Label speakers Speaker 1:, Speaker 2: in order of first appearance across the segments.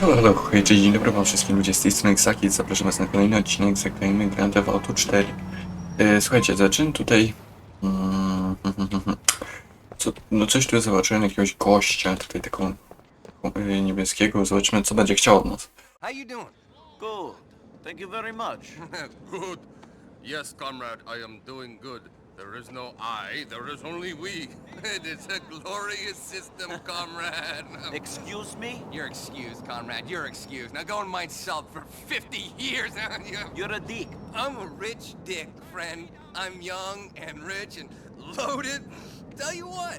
Speaker 1: Halo, halo, hej, cześć, dzień dobry wam wszystkim ludzie, z tej strony Xaki, zapraszam was na kolejny odcinek, zagrajmy Grand Theft Auto 4. E, słuchajcie, zaczynam tutaj... Mm, co, no coś tu zobaczyłem, jakiegoś gościa, tutaj taką, taką e, niebieskiego, zobaczymy co będzie chciał od nas.
Speaker 2: How you doing?
Speaker 3: Good. Thank you very much.
Speaker 4: good. Yes, comrade, I am doing good. There is no I, there is only we. It is a glorious system, comrade.
Speaker 3: Excuse me?
Speaker 2: You're excused, Conrad. You're excused. Now go and mind salt for 50 years.
Speaker 3: You're a dick.
Speaker 2: I'm a rich dick, friend. I'm young and rich and loaded. Tell you what,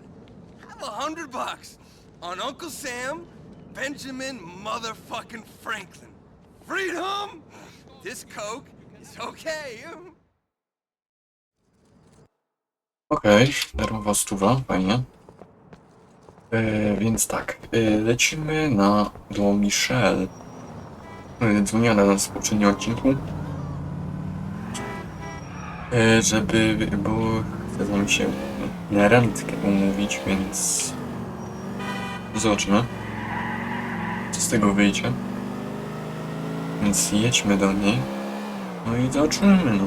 Speaker 2: I have a hundred bucks on Uncle Sam, Benjamin motherfucking Franklin. Freedom! This Coke is okay.
Speaker 1: Okej, darmowa stuwa, fajnie. E, więc tak, e, lecimy na, do Michelle. E, dzwoniła na nas w poprzednim odcinku. E, żeby, bo chce z nami się na randkę umówić, więc zobaczymy, co z tego wyjdzie. Więc jedźmy do niej. No i zobaczymy, no.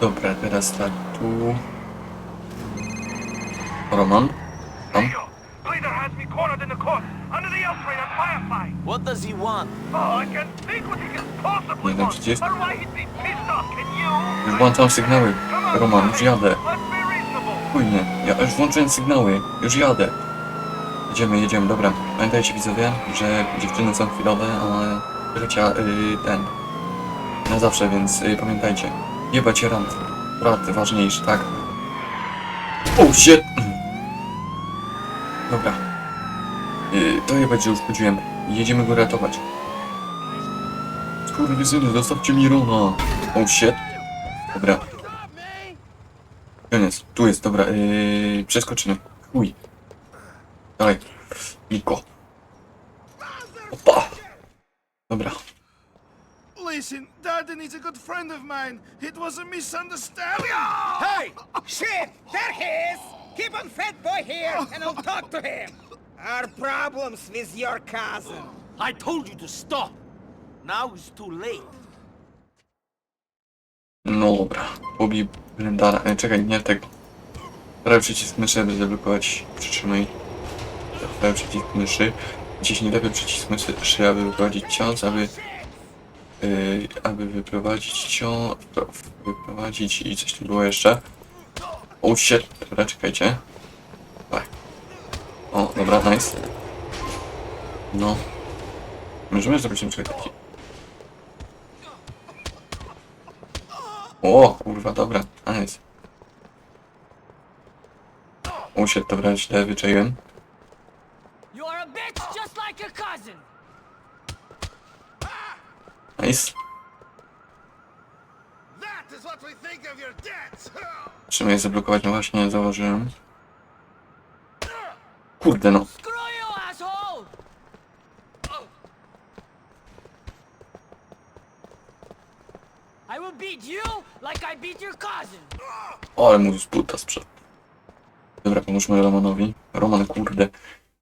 Speaker 1: Dobra, teraz tak, tu... Roman? Tam?
Speaker 5: Leader has me cornered in the court, under the Firefly.
Speaker 3: What does he want?
Speaker 5: Oh, I can't think what he can possibly want, or why he'd be pissed off, can you?
Speaker 1: Już włączam sygnały. Roman, już jadę. Spójnie, ja już włączyłem sygnały. Już jadę. Jedziemy, jedziemy, dobra. Pamiętajcie widzowie, że dziewczyny są chwilowe, a życia y, ten. Na zawsze, więc y, pamiętajcie. Jebać rand. Brat ważniejszy, tak? Oh shit! Dobra. Y, to jebać, że już chodziłem. Jedziemy go ratować. Skurwysyny, zostawcie mi Rona. Oh shit. Dobra. Koniec. Tu jest, dobra. Yy, przeskoczymy. Chuj. Dalej. Niko. Opa. Dobra.
Speaker 5: Listen, Darden is a good friend of mine. It was a misunderstanding.
Speaker 6: Hey! Shit! There he is! Keep on fat boy here, and I'll talk to him. Our problems with your cousin.
Speaker 3: I told you to stop. Now it's too late.
Speaker 1: No dobra. Pobij Blendara. E, czekaj, nie tego. Prawy przycisk myszy, aby zablokować. Przytrzymaj. Prawy przycisk myszy. Ciśnij lewy przycisk myszy, aby wyprowadzić cios, aby... Yy, aby wyprowadzić cios... Wyprowadzić i coś tu było jeszcze. O shit. Dobra, czekajcie. Tak. O, dobra, nice. No. Możemy zrobić na przykład taki... O, kurwa, dobra, nice. O się, dobra, źle wyczaiłem.
Speaker 7: You are a bitch just like your cousin.
Speaker 1: Nice.
Speaker 5: That is what we think of your debt.
Speaker 1: Trzeba je zablokować, no właśnie, zauważyłem. Kurde, no. Ale mu z buta sprzedł. Dobra, pomóżmy Romanowi. Roman, kurde,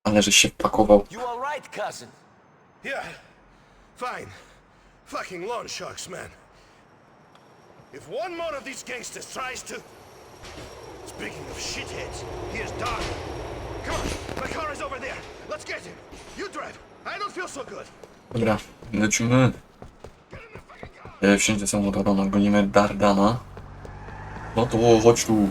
Speaker 1: ale że się wpakował.
Speaker 3: You alright, cousin?
Speaker 5: Yeah, fine. Fucking loan sharks, man. If one more of these gangsters tries to... Speaking of shitheads, here's Doc. Come on, my car is over there. Let's get him. You drive. I don't feel so good.
Speaker 1: Dobra, lecimy. E, do samochodu, Roman, gonimy Dardana. No to chodź tu.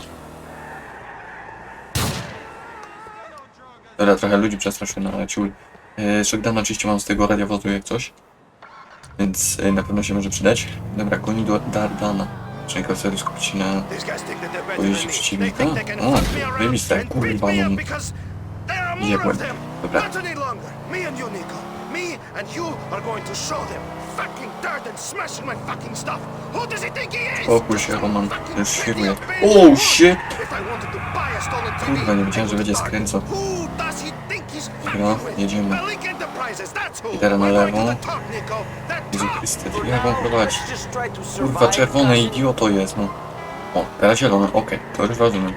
Speaker 1: Dobra, trochę ludzi przestraszyłem, ale ciul. E, Shotgun oczywiście mam z tego radiowozu jak coś. Więc e, na pewno się może przydać. Dobra, goni do Dardana. Trzeba sobie skupić się na...
Speaker 5: These guys think that they're better
Speaker 1: Pojeździ
Speaker 5: than me.
Speaker 1: przeciwnika?
Speaker 5: And beat
Speaker 1: kurwa,
Speaker 5: more
Speaker 1: Jebłem. Dobra.
Speaker 5: Me and you, are going to show them. Fucking dirt and smashing my fucking stuff. Who does he think he is?
Speaker 1: Spokój się,
Speaker 5: a
Speaker 1: Roman. Już
Speaker 5: bad
Speaker 1: Oh shit!
Speaker 5: A
Speaker 1: Kurwa, nie wiedziałem, że będzie skręcał. Dobra, jedziemy. I teraz na.
Speaker 5: The
Speaker 1: Jezu. Chryste,
Speaker 3: try to
Speaker 1: Kurwa, czerwone idioto jest, no. O, teraz zielone, okej, to już rozumiem.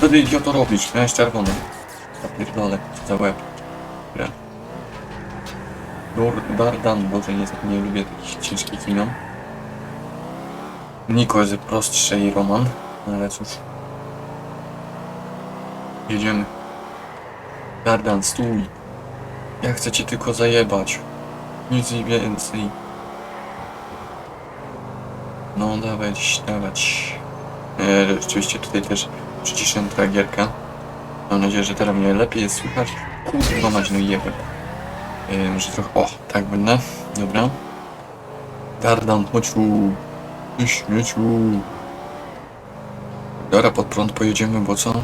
Speaker 1: Co ty idioto robisz? Miałeś czerwone. Zapierdolę, za łeb. Dobra. Dor- Dardan, Boże, nie, nie lubię takich ciężkich imion. Niko jest prostszy i Roman, ale cóż. Jedziemy. Dardan, stój. Ja chcę cię tylko zajebać. Nic więcej. No, dawać, dawać. E, rzeczywiście tutaj też przyciszyłem tragierkę. Mam nadzieję, że teraz mnie lepiej jest słychać. Kurwa mać, no jebę. E, może trochę... O, tak będę. Dobra. Dardan, chodź tu. Ty śmieciu. Dobra, pod prąd pojedziemy, bo co?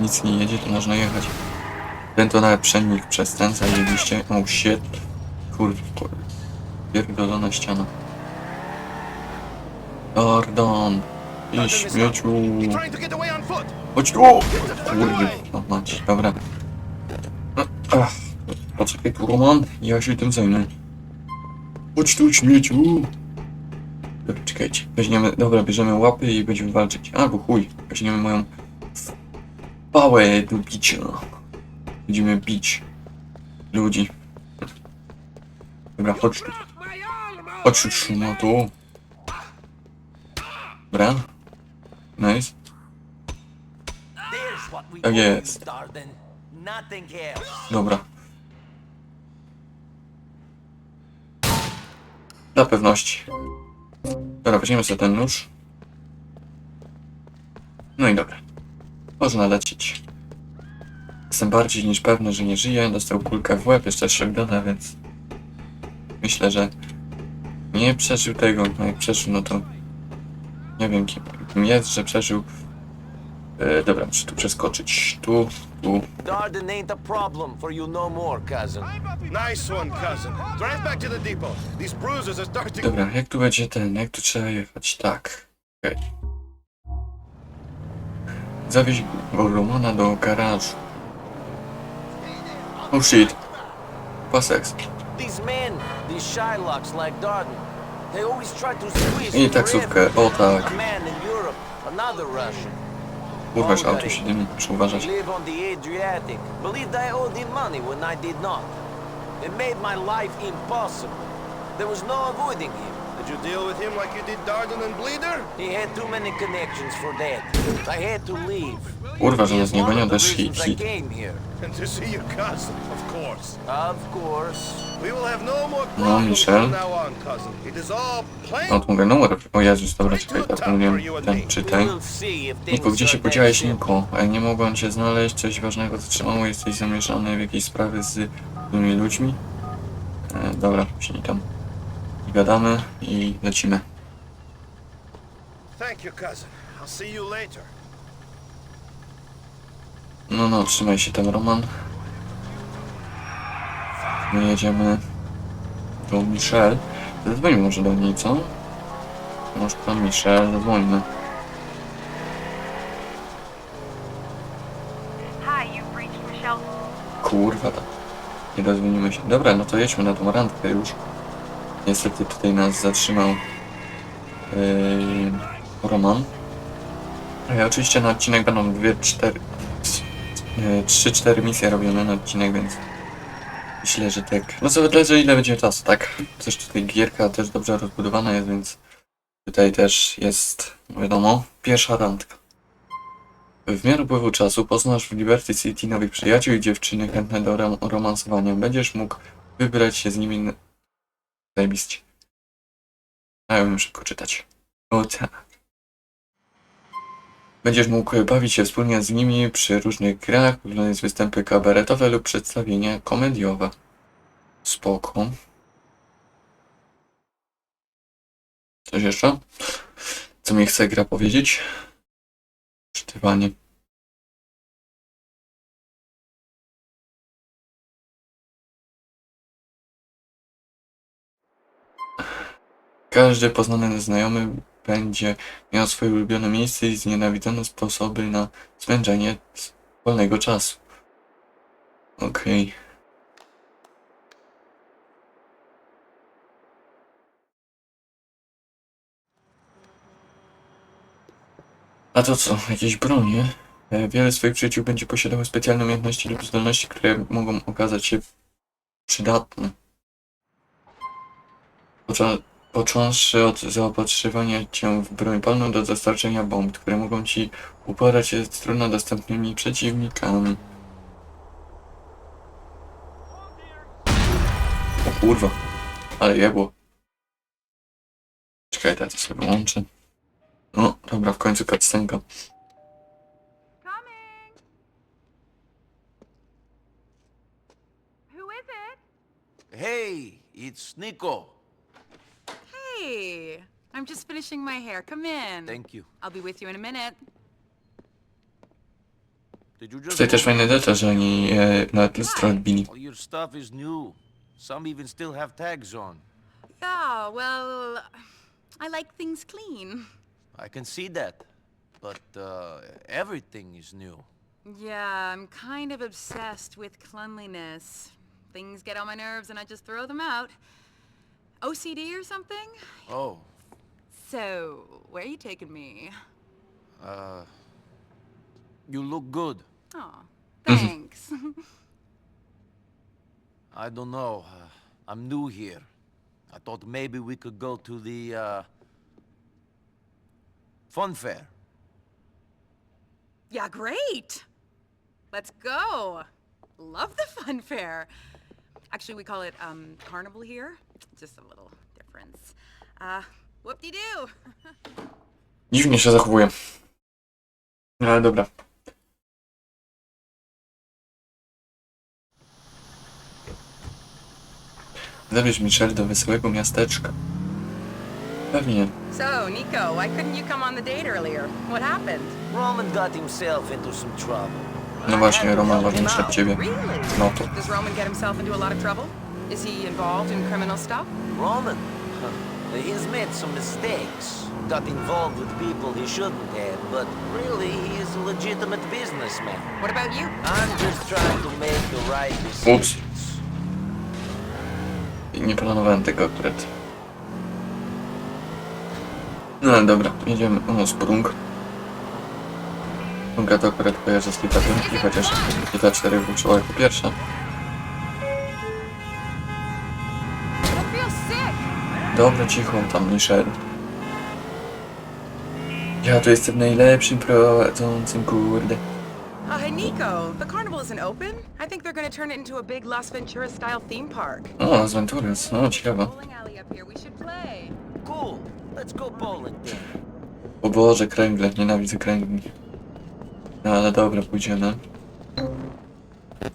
Speaker 1: Nic nie jedzie, to można jechać. Ten to nawet przenik przez ten zajebiście. Oh shit. Kurde, kurde. Pierdolona ściana. Dardan. Ty śmieciu. Chodź tu! Kurde, no mać, dobra. Ach, poczekaj tu Roman, ja się tym zajmę. Chodź tu śmieciu! Dobra, czekajcie, weźmiemy, dobra, bierzemy łapy i będziemy walczyć. Albo chuj, weźmiemy moją pałę do bicia. Będziemy bić ludzi. Dobra, chodź tu. Chodź tu, szumatu. Dobra. Nice. Tak jest. Dobra. Dla pewności. Dobra, weźmiemy sobie ten nóż. No i dobra. Można lecieć. Jestem bardziej niż pewny, że nie żyje. Dostał kulkę w łeb, jeszcze shotguna, więc... Myślę, że nie przeżył tego. No jak przeżył, no to... Nie wiem kim, jest, że przeżył. E, dobra, muszę tu przeskoczyć. Tu, tu,
Speaker 3: Darden ain't a problem for you no more, cousin.
Speaker 5: Nice one, cousin. Drive back to the depot. These bruises are starting.
Speaker 1: Dobra, jak tu będzie ten, jak tu trzeba jechać? Tak. Okej. Zawieź go Romana do garażu. Oh shit. Paseks.
Speaker 3: These men, these Shylocks like Darden, they always try to squeeze
Speaker 1: I taksówkę, o tak.
Speaker 3: A in Europe, another Russian.
Speaker 1: Kurwa, że auto się dymi, muszę uważać.
Speaker 3: Live on the Adriatic. Believed I owed him money when I did not. It made my life impossible. There was no avoiding him.
Speaker 5: Did you deal with him like you did Darden and Bleeder?
Speaker 3: He had too many connections for that. I had to leave.
Speaker 1: Kurwa, że nas nie gonią też hit, hit.
Speaker 5: And to see your cousin, of course.
Speaker 3: Of course.
Speaker 5: We will have no more
Speaker 1: No,
Speaker 5: problems
Speaker 1: Michel.
Speaker 5: from now on, cousin. It is all plain.
Speaker 1: No, tu mówię numer. O Jezus, dobra, czekaj, tak mówiłem ten, czytaj. Niko, gdzie się podziałeś. Niko? E, Nie mogłem cię znaleźć, coś ważnego zatrzymało, jesteś zamieszany w jakieś sprawy z tymi ludźmi? E, dobra, później tam gadamy i lecimy.
Speaker 5: Thank you, cousin. I'll see you later.
Speaker 1: No, no, trzymaj się tam, Roman. My jedziemy do Michelle. Zadzwonimy może do niej, co? Może tam Michelle, zadzwońmy. Kurwa, tak. Nie dozwonimy się. Dobra, no to jedźmy na tą randkę już. Niestety tutaj nas zatrzymał yy, Roman. I oczywiście na odcinek będą dwie, cztery, yy, trzy, cztery misje robione na odcinek, więc myślę, że tak. No co zależy ile będzie czasu, tak? Też tutaj gierka też dobrze rozbudowana jest, więc tutaj też jest, wiadomo, pierwsza randka. W miarę upływu czasu poznasz w Liberty City nowych przyjaciół i dziewczyny chętne do rom romansowania. Będziesz mógł wybrać się z nimi... Zajebiście. Ja umiem szybko czytać. O tak. Będziesz mógł bawić się wspólnie z nimi przy różnych grach, oglądać występy kabaretowe lub przedstawienia komediowe. Spoko. Coś jeszcze? Co mi chce gra powiedzieć? Czytywanie. Każdy poznany znajomy będzie miał swoje ulubione miejsce i znienawidzone sposoby na spędzanie wolnego czasu. Okej. A to co? Jakieś bronie? E, Wiele swoich przyjaciół będzie posiadało specjalne umiejętności lub zdolności, które mogą okazać się przydatne. Począ- począwszy od zaopatrzywania cię w broń palną do dostarczenia bomb, które mogą ci uporać się z trudno dostępnymi przeciwnikami. O kurwa, ale jebło. Czekaj, teraz sobie wyłączę. No, dobra, w końcu cutscenka.
Speaker 3: Hey, it's Nico.
Speaker 8: Hey, I'm just finishing my hair. Come in.
Speaker 3: Thank you.
Speaker 8: I'll be with you in a minute.
Speaker 3: Did you just
Speaker 1: Tutaj też fajny detal, że oni e, nawet lustro odbili.
Speaker 3: All your stuff is new. Some even still have tags on.
Speaker 8: Yeah, well, I like things clean.
Speaker 3: I can see that. But uh, everything is new.
Speaker 8: Yeah, I'm kind of obsessed with cleanliness. Things get on my nerves and I just throw them out. OCD or something?
Speaker 3: Oh,
Speaker 8: So, where are you taking me?
Speaker 3: uh, you look good.
Speaker 8: Oh, thanks.
Speaker 3: I don't know. Uh, I'm new here. I thought maybe we could go to the uh, fun fair.
Speaker 8: yeah, great. Let's go. Love the fun fair. Actually, we call it um, carnival here. Just a little difference. Uh, whoop-de-doo.
Speaker 1: Dziwnie się zachowuję. Ale dobra. Zabierz Michelle do wesołego miasteczka. Pewnie.
Speaker 8: So, Nico, why couldn't you come on the date earlier? What happened?
Speaker 3: Roman got himself into some trouble.
Speaker 1: No właśnie, Roman ważniejszy od ciebie.
Speaker 8: Really?
Speaker 1: No to.
Speaker 8: Does Roman get himself into a lot of trouble? Is he involved in criminal stuff?
Speaker 3: Roman? Huh. He's made some mistakes. Got involved with people he shouldn't have, but really, he's a legitimate businessman.
Speaker 8: What about you?
Speaker 3: I'm just trying to make the right decisions.
Speaker 1: Nie planowałem tego akurat. No ale dobra, jedziemy. O, Sprung. Sprunga to akurat kojarzę z Kita i chociaż Kita 4 włączyła jako pierwsza. Dobra, cicho, tam Michelle. Ja tu jestem najlepszym prowadzącym, kurde.
Speaker 8: Oh, hey, Nico. The carnival isn't open. I think they're going to turn it into a big Las Venturas-style theme park.
Speaker 1: O, z Venturas, no ciekawe.
Speaker 8: Bowling alley up here. We should play.
Speaker 3: Cool. Let's go bowling then.
Speaker 1: O Boże, kręgle, nienawidzę kręgli. No ale dobra, pójdziemy.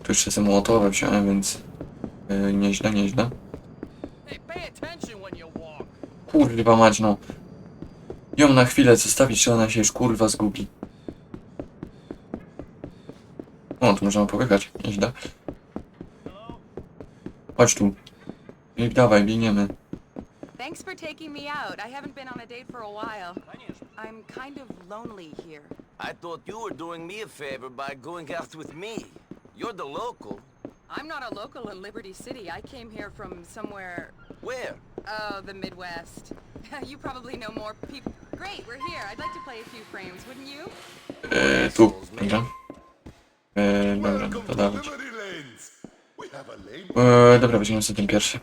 Speaker 1: Tu jeszcze sobie mołotowe wziąłem, więc... Yy, nieźle, nieźle.
Speaker 2: Hey, pay attention.
Speaker 1: Kurwa mać, no. Ją na chwilę zostawić, czy ona się już kurwa zgubi. O, tu możemy popychać, nieźle. Chodź tu. I dawaj, biegniemy.
Speaker 8: Thanks for taking me out. I haven't been on a date for a while. I'm kind of lonely here.
Speaker 3: I thought you were doing me a favor by going out with me. You're the local.
Speaker 8: I'm not a local in Liberty City. I came here from somewhere,
Speaker 3: Where?
Speaker 8: Oh, the Midwest. you probably know more people. Great, we're here. I'd like to play a few frames, wouldn't you?
Speaker 1: Eee, tu, dobra. Eee, dobra, no to dawać. Eee, dobra, weźmiemy sobie ten pierwszy.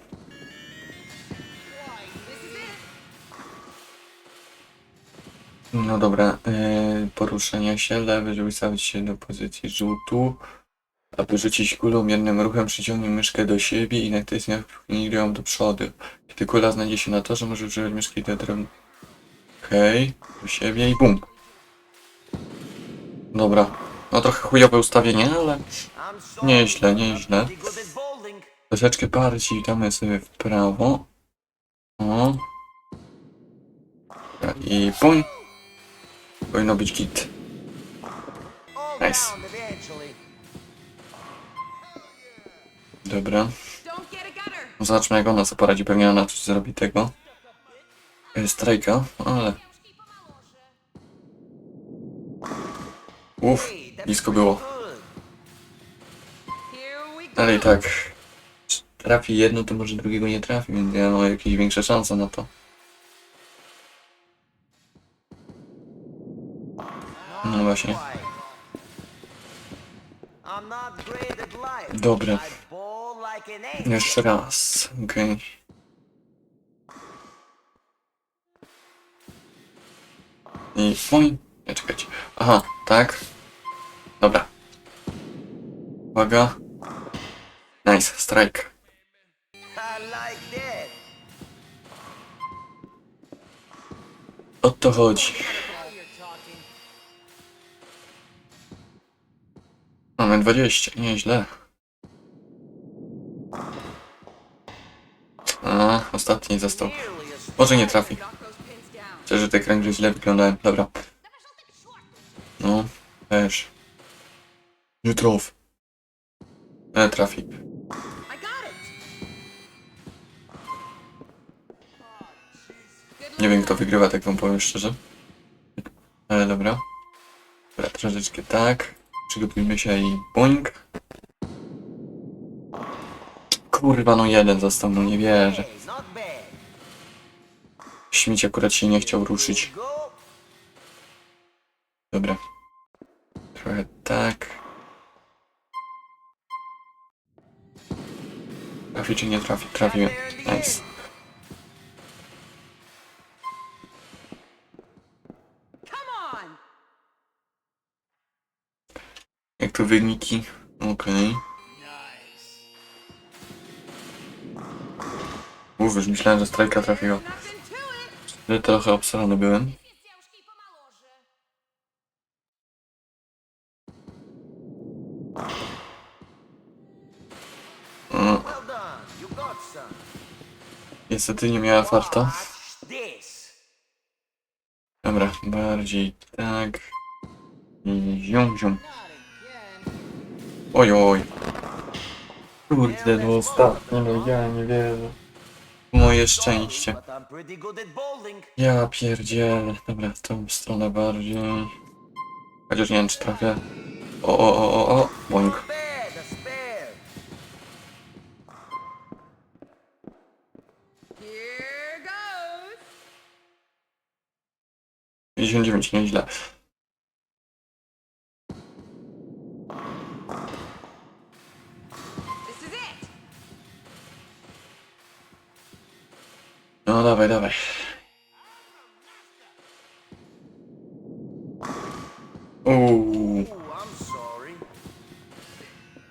Speaker 1: No dobra, eee, poruszenia się, lewy, żeby ustawić się do pozycji rzutu. Aby rzucić kulą jednym ruchem przyciągnij myszkę do siebie i natychmiast pchnij ją do przodu. Kiedy kula znajdzie się na torze, może używać myszki drewna. Okej, do siebie i bum. Dobra, no trochę chujowe ustawienie, ale. Nieźle, nieźle. Troszeczkę bardziej damy sobie w prawo. O. I pum. Powinno być git. Nice. Dobra.
Speaker 8: Gutter.
Speaker 1: Zobaczmy jak ona sobie poradzi. Pewnie ona coś zrobi tego. Strajka, ale... Uff, blisko było. Ale i tak... Trafi jedno, to może drugiego nie trafi, więc ja mam jakieś większe szanse na to. No właśnie. Dobra. Jeszcze raz, okej. Okay. I fuj. Nie czekać. Aha, tak. Dobra. Uwaga. Nice, strike. O to chodzi. Mamy 20, nieźle. Ostatni został. Może nie trafi. Że te kręgle źle wyglądają. Dobra. No, też. Nie traf. Nie trafi. Nie wiem kto wygrywa, tak wam powiem szczerze. Ale dobra. Dobra, troszeczkę tak. Przygotujmy się i boing. Kurwa, no jeden został, no nie wierzę. Śmieć akurat się nie chciał ruszyć. Dobra. Trochę tak. Trafi czy nie trafi? Trafiłem. Nice. Jak tu wyniki? Okej. Mów, już myślałem, że strajka trafiła.
Speaker 8: Nothing to it.
Speaker 1: Że trochę obsrany byłem. Mm. Niestety nie miała farta. Dobra, bardziej tak. Zium, zium. Oj, oj. Kurde, no ostatnie, no ja nie wierzę. Moje szczęście. Ja pierdzielę. Dobra, w tą stronę bardziej. Chociaż nie wiem, czy trafię. O, o, o, o, o.
Speaker 8: Goes.
Speaker 1: 59, nieźle. No dawaj, dawaj. Uuu,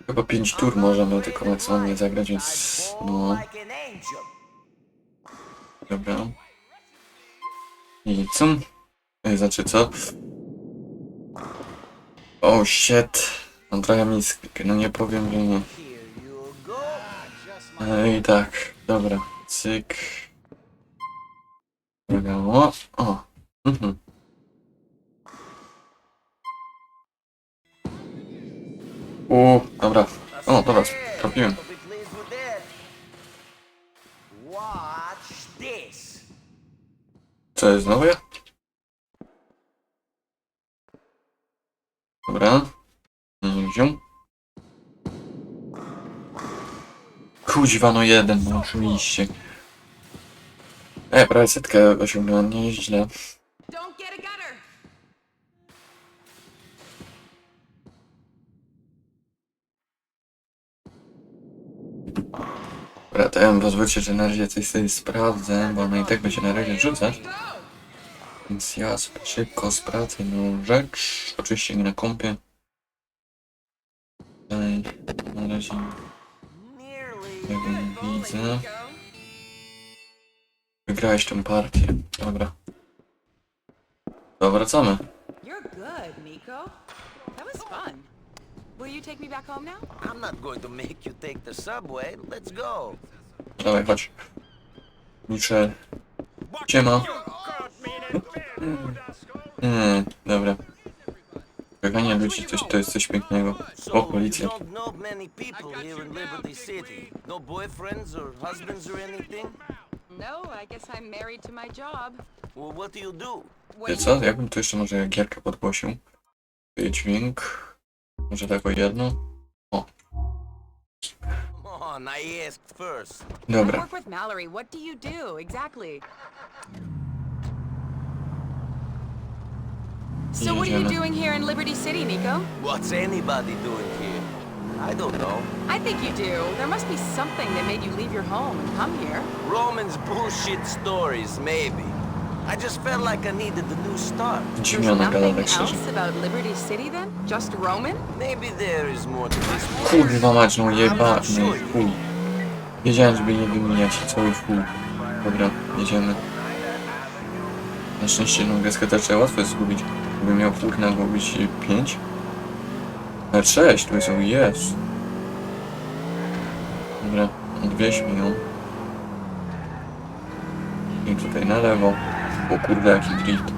Speaker 1: chyba 5 tur możemy tylko maksymalnie zagrać, więc no, dobra. I co? Znaczy co? Oh shit. Mam trochę misk, no nie powiem, że nie. E, I tak, dobra, cyk. Dobra, o. Mhm. U, dobra. O, dobra, trafiłem. Co jest znowu ja? Dobra. Zium. Kuźwa, no jeden, no oczywiście. E, prawie setkę osiągnąłem, nieźle. Dobra, to ja bym pozwólcie, że na razie coś sobie sprawdzę, bo ona i tak będzie na razie rzucać. Więc ja szybko sprawdzę jedną rzecz. Oczywiście nie na kompie. Tutaj na razie tego nie widzę. Wygrałeś tę partię. Dobra. To wracamy.
Speaker 8: You're good, Nico. That was fun. Will you take me back home now?
Speaker 3: I'm not going to make you take the subway. Let's go.
Speaker 1: Dawaj, chodź. Muszę... Siema. Hmm, dobra. Bieganie ludzi to, to jest coś pięknego. O, policja.
Speaker 3: No boyfriends or husbands or anything?
Speaker 8: No, I guess I'm married to my job.
Speaker 3: Well, what do you do?
Speaker 1: Wie co? Jakbym tu jeszcze może gierkę podgłosił. Tutaj Dźwięk. Może tak o jedno.
Speaker 3: Come on, I asked first.
Speaker 8: I
Speaker 1: Dobra.
Speaker 8: work with Mallory. What do you do exactly? So what are you
Speaker 1: Jedziemy.
Speaker 8: doing here in Liberty City, Nico?
Speaker 3: What's anybody doing here? I don't know.
Speaker 8: I think you do. There must be something that made you leave your home and come here.
Speaker 3: Roman's bullshit stories, maybe. I just felt like I needed a new start.
Speaker 8: There's
Speaker 1: Dziwniona gada
Speaker 8: nothing
Speaker 1: tak szczerze.
Speaker 8: else about Liberty City then? Just Roman?
Speaker 3: Maybe there is more to this.
Speaker 1: Kurwa mać, no jebany chuj. Wiedziałem, żeby nie wymieniać cały chuj. Dobra, jedziemy. Na szczęście no deskę też trzeba łatwo jest zgubić. Gdybym miał kurna zgubić 5. Nawet 6, tu jest, o jest. Dobra, odwieźmy ją. I tutaj na lewo. O kurde, jaki drift.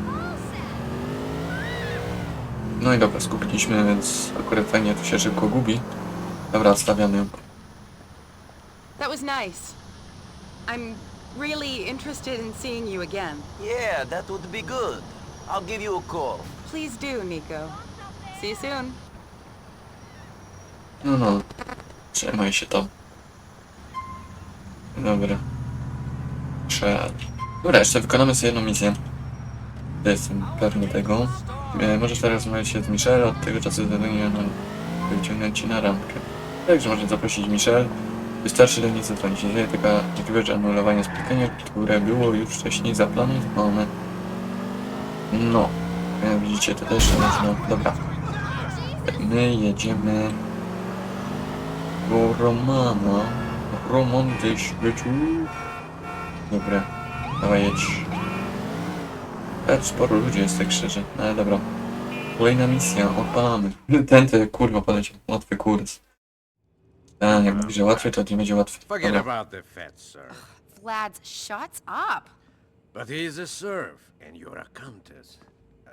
Speaker 1: No i dobra, skupiliśmy, więc akurat fajnie tu się szybko gubi. Dobra, odstawiamy ją.
Speaker 8: That was nice. I'm really interested in seeing you again.
Speaker 3: Yeah, that would be good. I'll give you a call.
Speaker 8: Please do, Nico. See you soon.
Speaker 1: No no, trzymaj się tam. Dobra. Trzeba. Dobra, jeszcze wykonamy sobie jedną misję. Jestem pewny tego. E, możesz teraz rozmawiać się z Michelle, od tego czasu zadanie nam wyciągnąć ci na randkę. Także można zaprosić Michelle. Wystarczy do niej zadzwonić. Jeżeli taka możliwość anulowania spotkania, które było już wcześniej zaplanowane. No, jak widzicie, to też można. Dobra. My jedziemy do Romana. Roman gdzieś wyczuł. Dobra, dawaj jedź. Tak, sporo ludzi jest tak szczerze, no ale dobra. Kolejna misja, odpalamy. Ten to kurwa poleciał, łatwy kurs. A, jak mówi, że łatwy, to nie będzie łatwy.
Speaker 9: Forget
Speaker 1: Dobra.
Speaker 9: about the fat sir.
Speaker 8: Vlad, shuts up.
Speaker 9: But he's a serf, and you're a countess. Uh,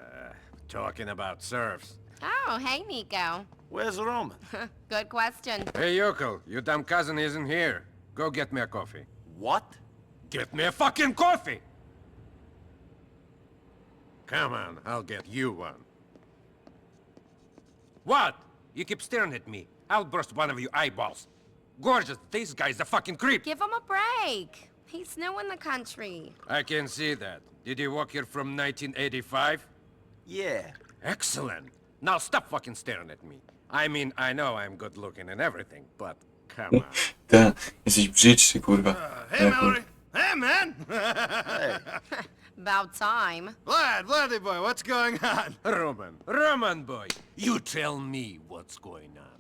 Speaker 9: talking about serfs.
Speaker 10: Oh, hey, Nico.
Speaker 3: Where's Roman?
Speaker 10: Good question.
Speaker 9: Hey, yokel, your dumb cousin isn't here. Go get me a coffee.
Speaker 3: What?
Speaker 9: Get me a fucking coffee! Come on, I'll get you one. What? You keep staring at me. I'll burst one of your eyeballs. Gorgeous, this guy's a fucking creep.
Speaker 10: Give him a break. He's new in the country.
Speaker 9: I can see that. Did you walk here from 1985?
Speaker 3: Yeah.
Speaker 9: Excellent. Now stop fucking staring at me. I mean, I know I'm good looking and everything, but come hmm. on.
Speaker 1: Ten, jesteś brzydszy, kurwa.
Speaker 11: Uh, hey,
Speaker 1: Jak-
Speaker 11: Mallory. Hey, man.
Speaker 10: About time.
Speaker 11: Vlad, Vladdy boy, what's going on?
Speaker 9: Roman, Roman boy, you tell me what's going on.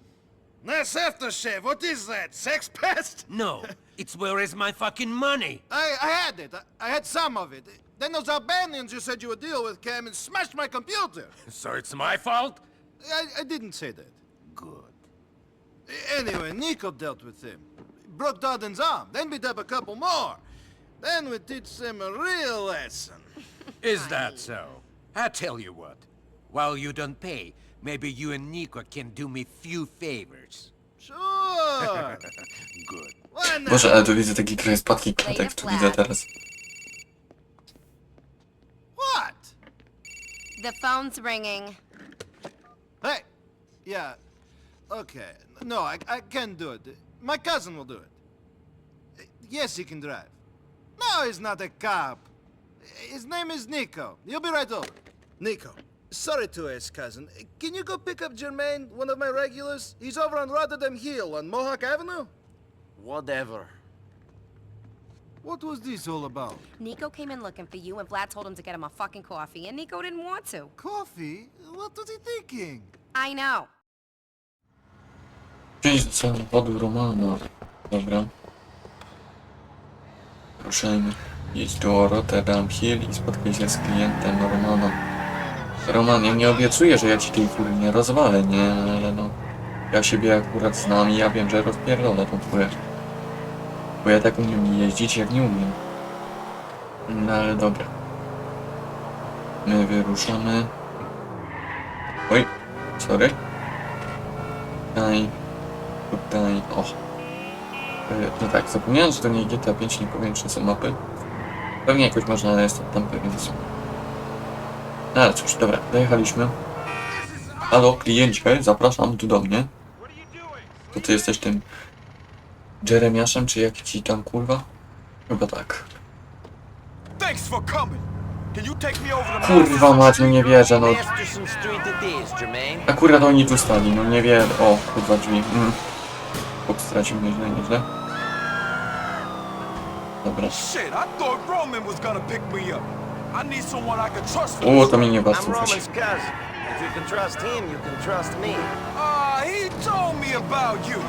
Speaker 11: That's aftershave. What is that? Sex pest?
Speaker 9: No, it's where is my fucking money?
Speaker 11: I, I had it. I, I had some of it. Then those Albanians you said you would deal with came and smashed my computer.
Speaker 9: So it's my fault?
Speaker 11: I, I didn't say that.
Speaker 9: Good.
Speaker 11: Anyway, Nico dealt with him. Broke Darden's arm, then beat up a couple more. Then we teach them a real lesson.
Speaker 9: Is that so? I tell you what, while you don't pay, maybe you and Nico can do me few favors.
Speaker 11: Sure.
Speaker 9: Good.
Speaker 1: Boże, ale tu widzę taki trochę spadki klatek, tu widzę teraz.
Speaker 11: What?
Speaker 10: The phone's ringing.
Speaker 11: Hey. Yeah. Okay. No, I, I can't do it. My cousin will do it. Yes, he can drive. No, he's not a cop. His name is Nico. He'll be right over. Nico, sorry to ask, cousin. Can you go pick up Germaine, one of my regulars? He's over on Rotterdam Hill on Mohawk Avenue.
Speaker 3: Whatever.
Speaker 11: What was this all about?
Speaker 10: Nico came in looking for you, and Vlad told him to get him a fucking coffee, and Nico didn't want to.
Speaker 11: Coffee? What was he thinking?
Speaker 10: I know.
Speaker 1: Część do samochodu Romana. Dobra. Ruszajmy. Jedź do Rotterdam Hill i spotkaj się z klientem Romana. Roman, ja nie obiecuję, że ja ci tej fury nie rozwalę, nie, ale no... Ja siebie akurat znam i ja wiem, że rozpierdolę tą furę. Bo ja tak umiem jeździć, jak nie umiem. No ale dobra. My wyruszamy. Oj, sorry. Tutaj, tutaj, o. E, No tak, zapomniałem, że to nie GTA 5, nie powiem, czy są mapy. Pewnie jakoś można, ale jestem tam pewien. No ale cóż, dobra, dojechaliśmy. Halo, kliencie, zapraszam tu do mnie. To ty jesteś tym Jeremiaszem, czy jak ci tam kurwa? Chyba tak.
Speaker 5: To
Speaker 1: Kurwa mać, no nie wierzę, no.
Speaker 3: Is, Jermaine.
Speaker 1: Akurat oni tu stali, no nie wiem. O, kurwa drzwi. Mm. Bóg stracił nieźle, nieźle. Dobra.
Speaker 5: Shit, I thought Roman was gonna pick me up. I need someone I can trust for
Speaker 1: O,
Speaker 5: this.
Speaker 1: to mi nie
Speaker 3: I'm Roman's cousin. If you can trust him, you can trust me.
Speaker 5: Ah, he told me about you.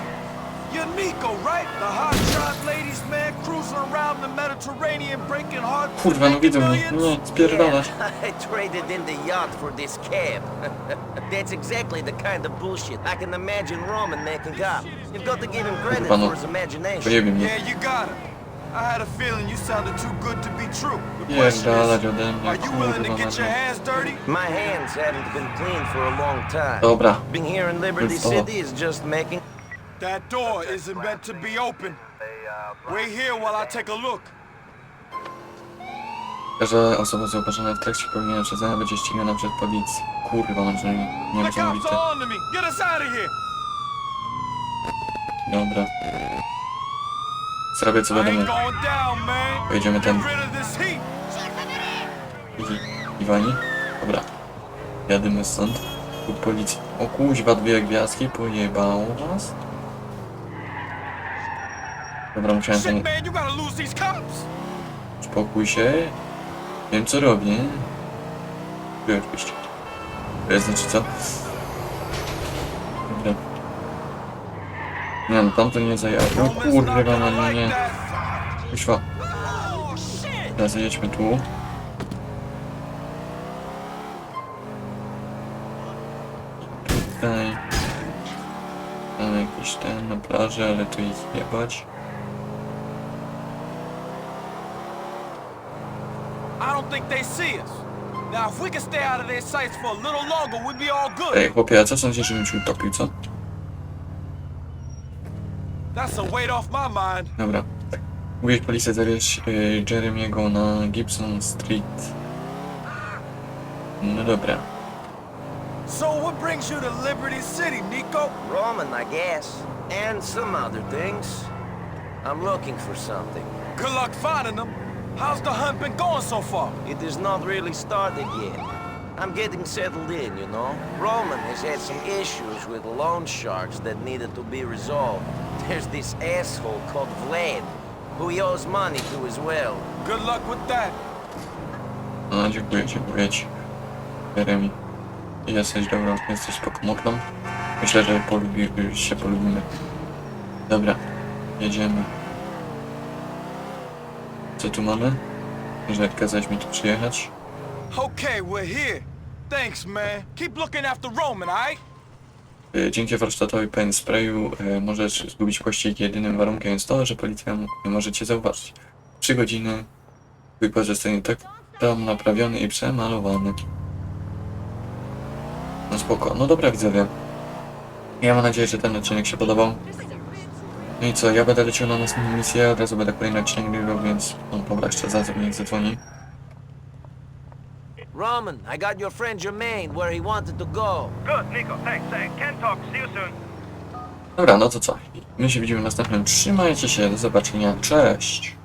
Speaker 5: You're Nico, right? The hotshot ladies man cruising around the Mediterranean breaking hearts.
Speaker 1: Kurwa, no widzą mnie. Nie, spierdalać.
Speaker 3: I traded in the yacht for this cab. That's exactly the kind of bullshit I can imagine Roman making up. You've got to give him credit
Speaker 1: Kurwa, no.
Speaker 3: for his imagination.
Speaker 1: Pojebie mnie.
Speaker 5: Yeah, you got it. I had a feeling you sounded too good to be true. The question
Speaker 1: Pierdalać
Speaker 5: is,
Speaker 1: ode mnie,
Speaker 5: are you willing to
Speaker 1: kurwa.
Speaker 5: get your
Speaker 1: no.
Speaker 5: hands dirty?
Speaker 3: My hands haven't been clean for a long time.
Speaker 1: Dobra.
Speaker 3: Being here in Liberty
Speaker 1: Good stuff.
Speaker 3: City is just making
Speaker 5: That door isn't meant to be open. Wait here while I take a look.
Speaker 1: Każda osoba zauważona w trakcie popełnienia przestępstwa będzie ścigana przed policją. Kurwa, no
Speaker 5: to of here.
Speaker 1: Dobra. Zrobię co będę mógł. Pojedziemy
Speaker 5: heat.
Speaker 1: I, Iwani? Dobra. Jadymy stąd. Tu policja. O kuźwa, dwie gwiazdki, pojebało was? Dobra, musiałem
Speaker 5: cops.
Speaker 1: Spokój się. Wiem co robię. Wy oczywiście. To znaczy co? Dobra. Nie no, tamto nie zajęło. O
Speaker 5: Roman's not
Speaker 1: kurwa, no nie, nie. Kuźwa.
Speaker 5: Oh, shit.
Speaker 1: Teraz jedźmy tu. Tutaj. Tam jakiś ten na plaży, ale tu ich jebać.
Speaker 5: I don't think they see us. Now, if we can stay out of their sights for a little longer, we'll be all good.
Speaker 1: Ej, chłopie, a co sądzisz, żebym ci utopił, co?
Speaker 5: That's a weight off my mind.
Speaker 1: Dobra. Mówisz policję zawieźć y, Jeremiego na Gibson Street. No dobra.
Speaker 5: So, what brings you to Liberty City, Nico?
Speaker 3: Roman, I guess. And some other things. I'm looking for something.
Speaker 5: Good luck finding them. How's the hunt been going so far?
Speaker 3: It has not really started yet. I'm getting settled in, you know. Roman has had some issues with loan sharks that needed to be resolved. There's this asshole called Vlad, who he owes money to as well.
Speaker 5: Good luck with that.
Speaker 1: No, dziękuję, dziękuję ci. Jeremy. Jesteś dobrą, jesteś spoko. Myślę, że polubi, się polubimy. Dobra, jedziemy. Co tu mamy? Że kazałeś mi tu przyjechać?
Speaker 5: Okay, we're here. Thanks, man. Keep looking after Roman, alright?
Speaker 1: Y, Dzięki warsztatowi Paint Sprayu y, możesz zgubić pościg. Jedynym warunkiem jest to, że policja nie może cię zauważyć. Trzy godziny wykorzystanie tak tam naprawiony i przemalowany. No spoko. No dobra widzowie. Ja mam nadzieję, że ten odcinek się podobał. No i co, ja będę leciał na następną misję, od razu będę kolejny odcinek nagrywał, więc no dobra, jeszcze zadzwoń, niech zadzwoni.
Speaker 3: Roman, I got your friend Jermaine where he wanted to go.
Speaker 6: Good, Nico, thanks. Can talk. See you soon.
Speaker 1: Dobra, no to co? My się widzimy w następnym. Trzymajcie się, do zobaczenia, cześć!